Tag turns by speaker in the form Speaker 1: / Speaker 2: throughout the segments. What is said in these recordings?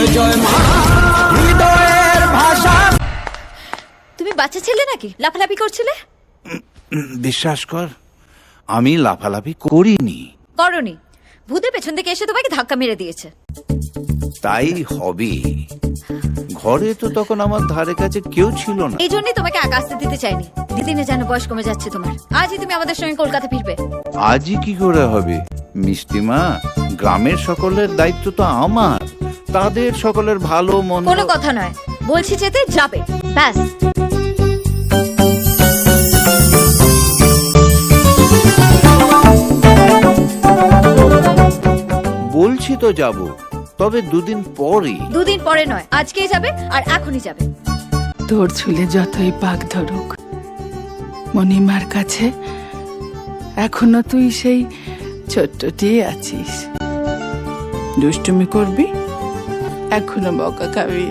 Speaker 1: জয় জয় মা হৃদয়ের ভাষা।
Speaker 2: তুমি বাচ্চা ছেলে নাকি? লাফালাফি করছিলে?
Speaker 3: বিশ্বাস কর আমি লাফালাফি করিনি।
Speaker 2: করনি। ভূতে পেছন থেকে এসে তোমাকে ধাক্কা মেরে দিয়েছে।
Speaker 3: তাই হবে। ঘরে তো তখন আমার ধারে কাছে কেউ ছিল না।
Speaker 2: এই জন্যই তোমাকে একা আসতে দিতে চাইনি। দিদিনে যেন বয়স কমে যাচ্ছে তোমার। আজই তুমি আমাদের সঙ্গে কলকাতা ফিরবে।
Speaker 3: আজই কি করে হবে? মিষ্টিমা গ্রামের সকলের দায়িত্ব তো আমার। তাদের সকলের ভালো মন্দ
Speaker 2: কোনো কথা নয়। বলছি যেতে যাবে। ব্যাস।
Speaker 3: বলছি তো যাব তবে দুদিন পরে
Speaker 2: দুদিন পরে নয় আজকেই যাবে আর এখনই যাবে।
Speaker 4: তোর চুলে যতই পাক ধরুক মণিমার কাছে এখনও তুই সেই ছোট্টটি আছিস। দুষ্টুমি করবি? এখনও বকা খাবি।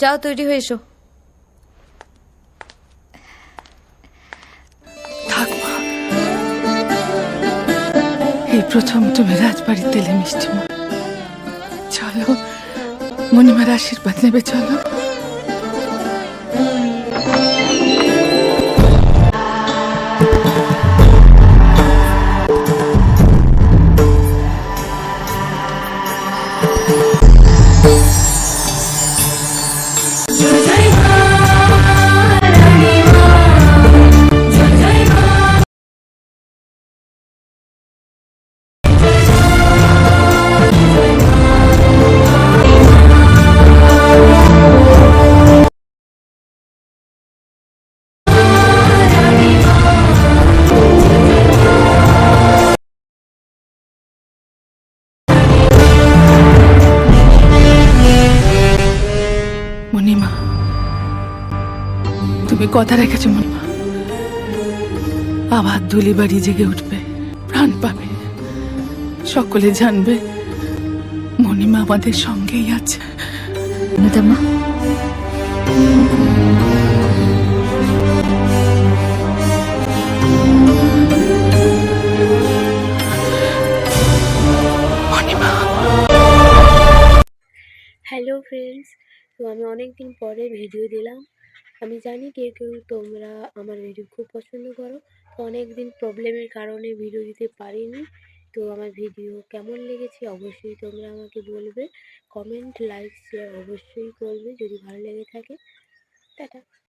Speaker 2: যাও তৈরি হয়ে এসো।
Speaker 4: থাক এই প্রথম তুমি রাজবাড়ির তেলে মিষ্টি মা। চলো মনিমার আশীর্বাদ নেবে চলো। তুমি কথা রেখেছো মণিমা আবার দুলি বাড়ি জেগে উঠবে প্রাণ পাবে। সকলে জানবে মনিমা আমাদের সঙ্গেই আছে। মণিমা।
Speaker 5: হ্যালো ফ্রেন্ডস তো আমি অনেক দিন পরে ভিডিও দিলাম। আমি জানি কেউ কেউ তোমরা আমার ভিডিও খুব পছন্দ করো। তো অনেক দিন প্রবলেমের কারণে ভিডিও দিতে পারিনি। তো আমার ভিডিও কেমন লেগেছে অবশ্যই তোমরা আমাকে বলবে। কমেন্ট লাইক শেয়ার অবশ্যই করবে যদি ভালো লেগে থাকে। টাটা।